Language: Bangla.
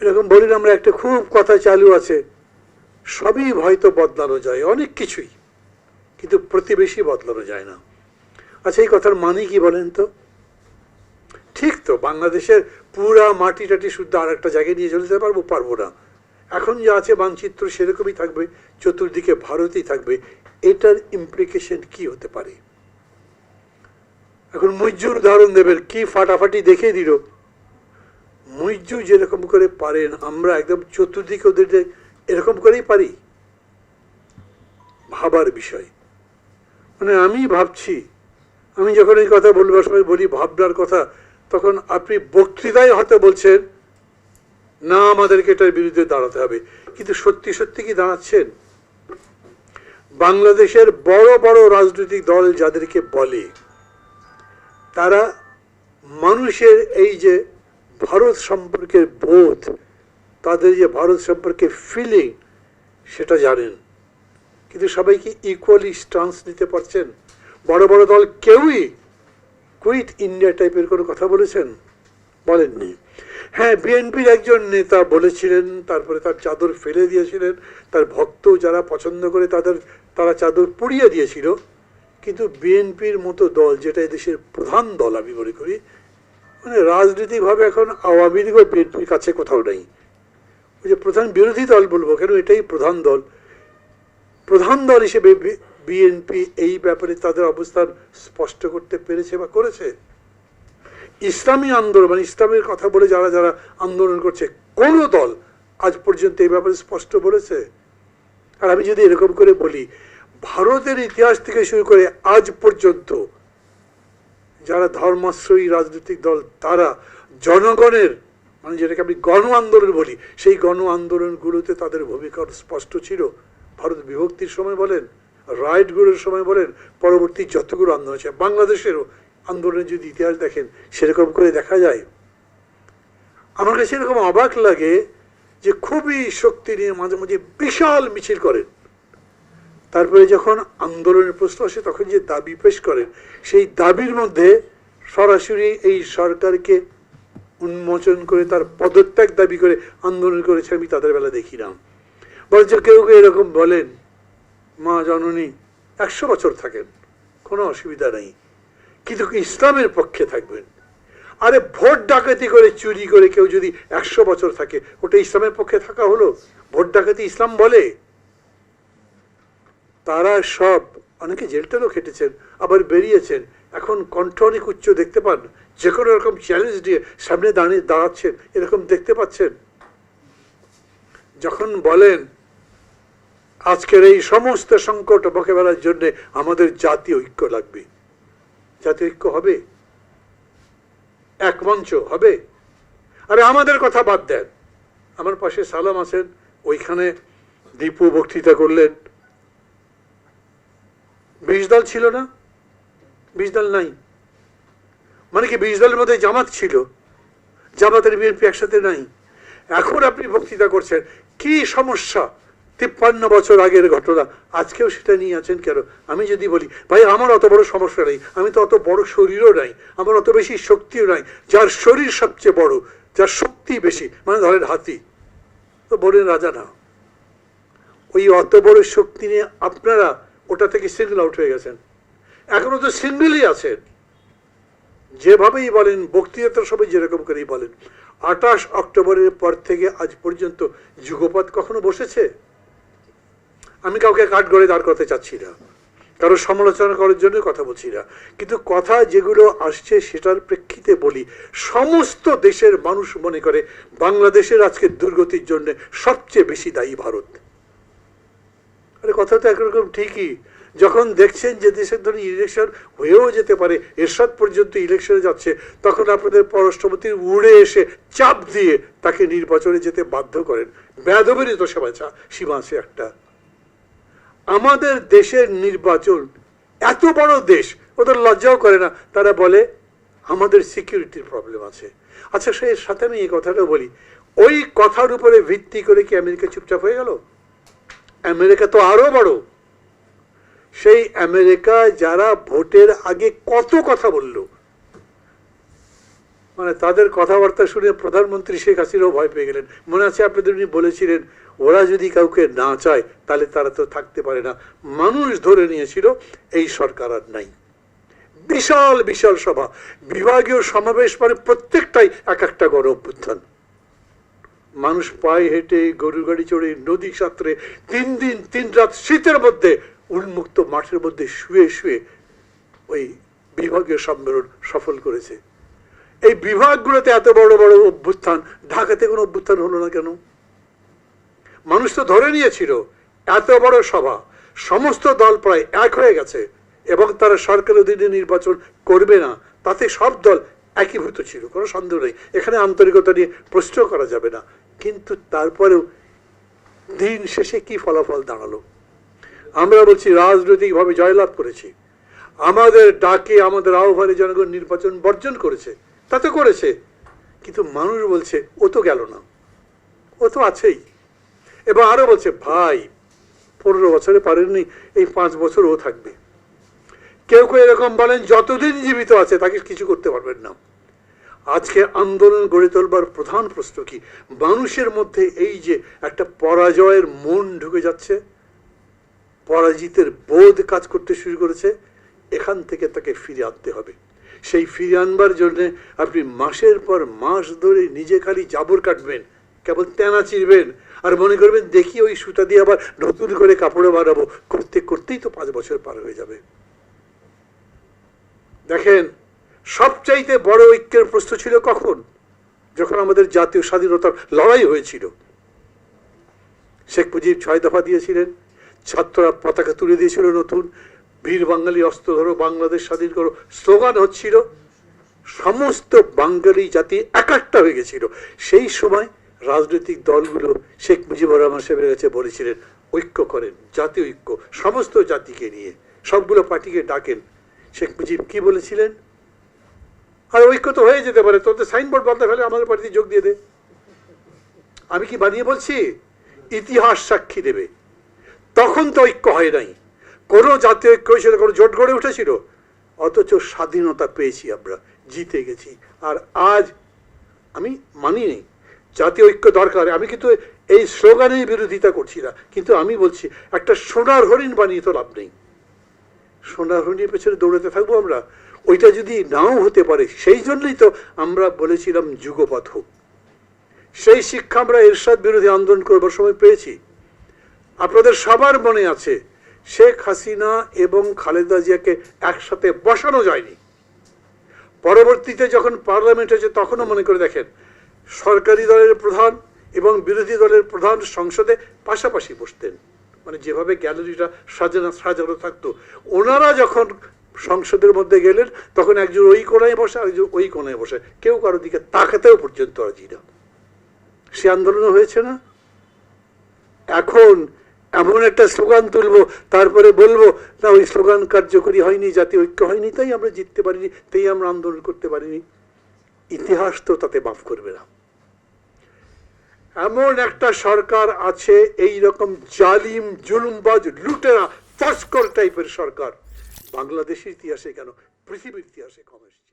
এরকম বলি আমরা একটা খুব কথা চালু আছে। সবই হয়তো বদলানো যায়, অনেক কিছুই। কিন্তু প্রতিবেশী বদলানো যায় না। আচ্ছা এই কথার মানে কি বলেন তো? ঠিক তো, বাংলাদেশের পুরা মাটি টাটি শুদ্ধ আর একটা জায়গায় নিয়ে চলে যেতে পারব পারব না। এখন যা আছে মানচিত্র সেরকমই থাকবে, চতুর্দিকে ভারতই থাকবে। এটার ইমপ্লিকেশন কি হতে পারে? এখন মুজ্জুর উদাহরণ দেবেন, কি ফাটাফাটি দেখে দিল? মুজ্জু যেরকম করে পারেন, আমরা একদম চতুর্দিকে ওদের এরকম করেই পারি। ভাবার বিষয়। মানে আমি ভাবছি, আমি যখন এই কথা বলবার সময় বলি ভাবনার কথা, তখন আপনি বক্তৃতায় হয়তো বলছেন, না, আমাদেরকে এটার বিরুদ্ধে দাঁড়াতে হবে। কিন্তু সত্যি সত্যি কি দাঁড়াচ্ছেন? বাংলাদেশের বড় বড় রাজনৈতিক দল যাদেরকে বলে, তারা মানুষের এই যে ভারত সম্পর্কের বোধ, তাদের যে ভারত সম্পর্কে ফিলিং সেটা জানেন। কিন্তু সবাই কি ইকুয়ালি স্টান্স নিতে পারছেন? বড় বড় দল কেউই কুইট ইন্ডিয়া টাইপের কোনো কথা বলেছেন? বলেননি। হ্যাঁ বিএনপির একজন নেতা বলেছিলেন, তারপরে তার চাদর ফেলে দিয়েছিলেন, তার ভক্ত যারা পছন্দ করে তাদের, তারা চাদর পুড়িয়ে দিয়েছিল। কিন্তু বিএনপির মতো দল, যেটা এদেশের প্রধান দল আমি মনে করি মানে রাজনৈতিকভাবে এখন আওয়ামী লীগ বিএনপির কাছে কোথাও নেই। ওই যে প্রধান বিরোধী দল বলব কেন, এটাই প্রধান দল। প্রধান দল হিসেবে বিএনপি এই ব্যাপারে তাদের অবস্থান স্পষ্ট করতে পেরেছে বা করেছে? ইসলামী আন্দোলন মানে ইসলামের কথা বলে যারা যারা আন্দোলন করছে, কোন দল আজ পর্যন্ত এই ব্যাপারে স্পষ্ট বলেছে? আর আমি যদি এরকম করে বলি, ভারতের ইতিহাস থেকে শুরু করে আজ পর্যন্ত যারা ধর্মাশ্রয়ী রাজনৈতিক দল, তারা জনগণের মানে যেটাকে আমি গণ আন্দোলন বলি, সেই গণ আন্দোলনগুলোতে তাদের ভূমিকা স্পষ্ট ছিল। ভারত বিভক্তির সময় বলেন রাইটগুলোর সময় বলেন, পরবর্তী যতগুলো আন্দোলন আছে, বাংলাদেশেরও আন্দোলনের যদি ইতিহাস দেখেন, সেরকম করে দেখা যায়। আমার কাছে এরকম অবাক লাগে যে খুবই শক্তি নিয়ে মাঝে মাঝে বিশাল মিছিল করেন। তারপরে যখন আন্দোলনের প্রশ্ন আসে, তখন যে দাবি পেশ করেন সেই দাবির মধ্যে সরাসরি এই সরকারকে উন্মোচন করে, তার পদত্যাগ দাবি করে আন্দোলন করেছে, আমি তাদের বেলা দেখি না। বরঞ্চ কেউ কেউ এরকম বলেন, মা জননী, একশো বছর থাকেন, কোনো অসুবিধা নেই, কিন্তু ইসলামের পক্ষে থাকবেন। আরে ভোট ডাকাতি করে চুরি করে কেউ যদি একশো বছর থাকে, ওটা ইসলামের পক্ষে থাকা হলো? ভোট ডাকাতি ইসলাম বলে? তারা সব, অনেকে জেলটারও খেটেছেন, আবার বেরিয়েছেন। এখন কণ্ঠ অনেক উচ্চ দেখতে পান, যে কোনো রকম চ্যালেঞ্জ দিয়ে সামনে দাঁড়িয়ে দাঁড়াচ্ছেন, এরকম দেখতে পাচ্ছেন? যখন বলেন, আজকের এই সমস্ত সংকট মোকাবেলার জন্য আমাদের জাতীয় ঐক্য লাগবে। জাতীয় ঐক্য হবে? এক মঞ্চ হবে? আরে আমাদের কথা বাদ দেন। আমার পাশে সালাম আছেন, ওইখানে দীপু বক্তৃতা করলেন। বিশ দল ছিল না? বিশ দল নাই। মানে কি বিশ দলের মধ্যে জামাত ছিল? জামাতের বিএনপি একসাথে নাই। এখন আপনি বক্তৃতা করছেন, কি সমস্যা? তিপ্পান্ন বছর আগের ঘটনা, আজকেও সেটা নিয়ে আছেন কেন? আমি যদি বলি, ভাই, আমার অত বড় সমস্যা নেই। আমি তো অত বড় শরীরও নাই। আমার অত বেশি শক্তিও নাই। যার শরীর সবচেয়ে বড়, যার শক্তি বেশি মানে ধরেন হাতি। তো বলেন রাজা না। ওই অত বড় শক্তি নিয়ে আপনারা ওটা থেকে সিঙ্গল আউট হয়ে গেছেন। এখনও তো সিঙ্গেলই আছেন যেভাবেই বলেন বক্তৃতা সবাই যেরকম করেই বলেন। আঠাশ অক্টোবরের পর থেকে আজ পর্যন্ত যুগপৎ কখনো বসেছে? আমি কাউকে কাঠ গড়ে দাঁড় করতে চাচ্ছি না। কারও সমালোচনা করার জন্য কথা বলছি না। কিন্তু কথা যেগুলো আসছে সেটার প্রেক্ষিতে বলি, সমস্ত দেশের মানুষ মনে করে বাংলাদেশের আজকে দুর্গতির জন্য সবচেয়ে বেশি দায়ী ভারত। আরে কথা তো একরকম ঠিকই। যখন দেখছেন যে দেশের ধরে ইলেকশন হয়েও যেতে পারে, এরশাদ পর্যন্ত ইলেকশনে যাচ্ছে, তখন আপনাদের পররাষ্ট্রমন্ত্রী উড়ে এসে চাপ দিয়ে তাকে নির্বাচনে যেতে বাধ্য করেন। ব্যাধবেরই তো সীমা সীমা আছে একটা। আমাদের দেশের নির্বাচন এত বড় দেশ, ওদের লজ্জাও করে না। তারা বলে, আমাদের সিকিউরিটির প্রবলেম আছে। আচ্ছা সেই সাথে আমি এই কথাটা বলি। ওই কথার উপরে ভিত্তি করে কি আমেরিকা চুপচাপ হয়ে গেল? আমেরিকা তো আরও বড়। সেই আমেরিকা যারা ভোটের আগে কত কথা বলল। মানে তাদের কথাবার্তা শুনে প্রধানমন্ত্রী শেখ হাসিনাও ভয় পেয়ে গেলেন। মনে আছে আপনাদের উনি বলেছিলেন, ওরা যদি কাউকে না চায়, তাহলে তারা তো থাকতে পারে না। মানুষ ধরে নিয়েছিল, এই সরকার আর নাই। বিশাল বিশাল সভা। বিভাগীয় সমাবেশ মানে প্রত্যেকটাই এক একটা গণ অভ্যুত্থান মানুষ পায়ে হেঁটে গরু গাড়ি চড়ে নদী সাঁতরে তিন দিন, তিন রাত শীতের মধ্যে, উন্মুক্ত মাঠের মধ্যে শুয়ে শুয়ে ওই বিভাগীয় সম্মেলন সফল করেছে। এই বিভাগগুলোতে এত বড় বড় অভ্যুত্থান, ঢাকাতে কোনো অভ্যুত্থান হলো না কেন? মানুষ তো ধরে নিয়েছিল, এত বড় সভা, সমস্ত দল প্রায় এক হয়ে গেছে এবং তারা সরকার অধীনে নির্বাচন করবে না, তাতে সব দল একীভূত ছিল, কোনো সন্দেহ নেই। এখানে আন্তরিকতা নিয়ে প্রশ্ন করা যাবে না। কিন্তু তারপরেও দিন শেষে কি ফলাফল দাঁড়াল? আমরা বলছি, রাজনৈতিকভাবে জয়লাভ করেছি। আমাদের ডাকে আমাদের আহ্বানে জনগণ নির্বাচন বর্জন করেছে তা তো করেছে। কিন্তু মানুষ বলছে, ও তো গেল না। ও তো আছেই। এবং আরও বলছে, ভাই, পনেরো বছরে পারেননি, এই পাঁচ বছর ও থাকবে। কেউ কেউ এরকম বলেন, যতদিন জীবিত আছে, তাকে কিছু করতে পারবেন না। আজকে আন্দোলন গড়ে তোলবার প্রধান প্রশ্ন কি মানুষের মধ্যে এই যে একটা পরাজয়ের মন ঢুকে যাচ্ছে, পরাজিতের বোধ কাজ করতে শুরু করেছে, এখান থেকে তাকে ফিরে আনতে হবে। সেই ফিরে আনবার জন্যে আপনি মাসের পর মাস ধরে নিজে খালি জাবর কাটবেন, কেবল তেনা চিরবেন, আর মনে করবেন, দেখি ওই সুতা দিয়ে আবার নতুন করে কাপড়ে বানাবো। করতে, করতেই তো পাঁচ বছর পার হয়ে যাবে। দেখেন সবচাইতে বড় ঐক্যের প্রশ্ন ছিল কখন? যখন আমাদের জাতীয় স্বাধীনতার লড়াই হয়েছিল। শেখ মুজিব ছয় দফা দিয়েছিলেন। ছাত্ররা পতাকা তুলে দিয়েছিল নতুন। বীর বাঙালি অস্ত্র ধরো, বাংলাদেশ স্বাধীন করো। স্লোগান হচ্ছিল, সমস্ত বাঙালি জাতি একাট্টা হয়ে গেছিল। সেই সময় রাজনৈতিক দলগুলো শেখ মুজিবুর রহমান সাহেবের কাছে বলেছিলেন, ঐক্য করেন, জাতীয় ঐক্য, সমস্ত জাতিকে নিয়ে। সবগুলো পার্টিকে ডাকেন। শেখ মুজিব কি বলেছিলেন? আর ঐক্য তো হয়ে যেতে পারে। তোদের সাইনবোর্ড বলতে ফেলে আমাদের পার্টিতে যোগ দিয়ে দে। আমি কি বানিয়ে বলছি? ইতিহাস সাক্ষী দেবে। তখন তো ঐক্য হয় নাই। কোনো জাতীয় ঐক্য হয়েছিল, কোনো জোট গড়ে উঠেছিল। অথচ স্বাধীনতা পেয়েছি আমরা, জিতে গেছি। আর আজ আমি মানি নেই। জাতীয় ঐক্য দরকার। আমি কিন্তু এই স্লোগানের বিরোধিতা করছি না। কিন্তু আমি বলছি, একটা সোনার হরিণ বানিয়ে তো লাভ নেই। সোনার হরিণের পেছনে দৌড়াতে থাকব আমরা। ওইটা যদি নাও হতে পারে, সেই জন্যই তো আমরা বলেছিলাম যুগপথ হোক। সেই শিক্ষা আমরা এরশাদ বিরোধী আন্দোলন করবার সময় পেয়েছি। আপনাদের সবার মনে আছে, শেখ হাসিনা এবং খালেদা জিয়াকে একসাথে বসানো যায়নি। পরবর্তীতে যখন পার্লামেন্ট হয়েছে, তখনও মনে করে দেখেন, সরকারি দলের প্রধান এবং বিরোধী দলের প্রধান সংসদে পাশাপাশি বসতেন। মানে যেভাবে গ্যালারিটা সাজানো সাজানো থাকতো। ওনারা যখন সংসদের মধ্যে গেলেন, তখন একজন ওই কোনায় বসে, আরেকজন ওই কোনায় বসে। কেউ কারোর দিকে তাকাতেও পর্যন্ত রাজি না। সে আন্দোলন হয়েছে না। এখন এমন একটা স্লোগান তুলবো, তারপরে বলব, না, ওই স্লোগান কার্যকরী হয়নি, জাতীয় ঐক্য হয়নি, তাই আমরা জিততে পারিনি, তাই আমরা আন্দোলন করতে পারিনি। ইতিহাস তো তাতে মাফ করবে না। এমন একটা সরকার আছে এই রকম জালিম, জুলুমবাজ, লুটেরা তস্কর টাইপের সরকার। বাংলাদেশের ইতিহাসে কেন? পৃথিবীর ইতিহাসে কম এসেছে।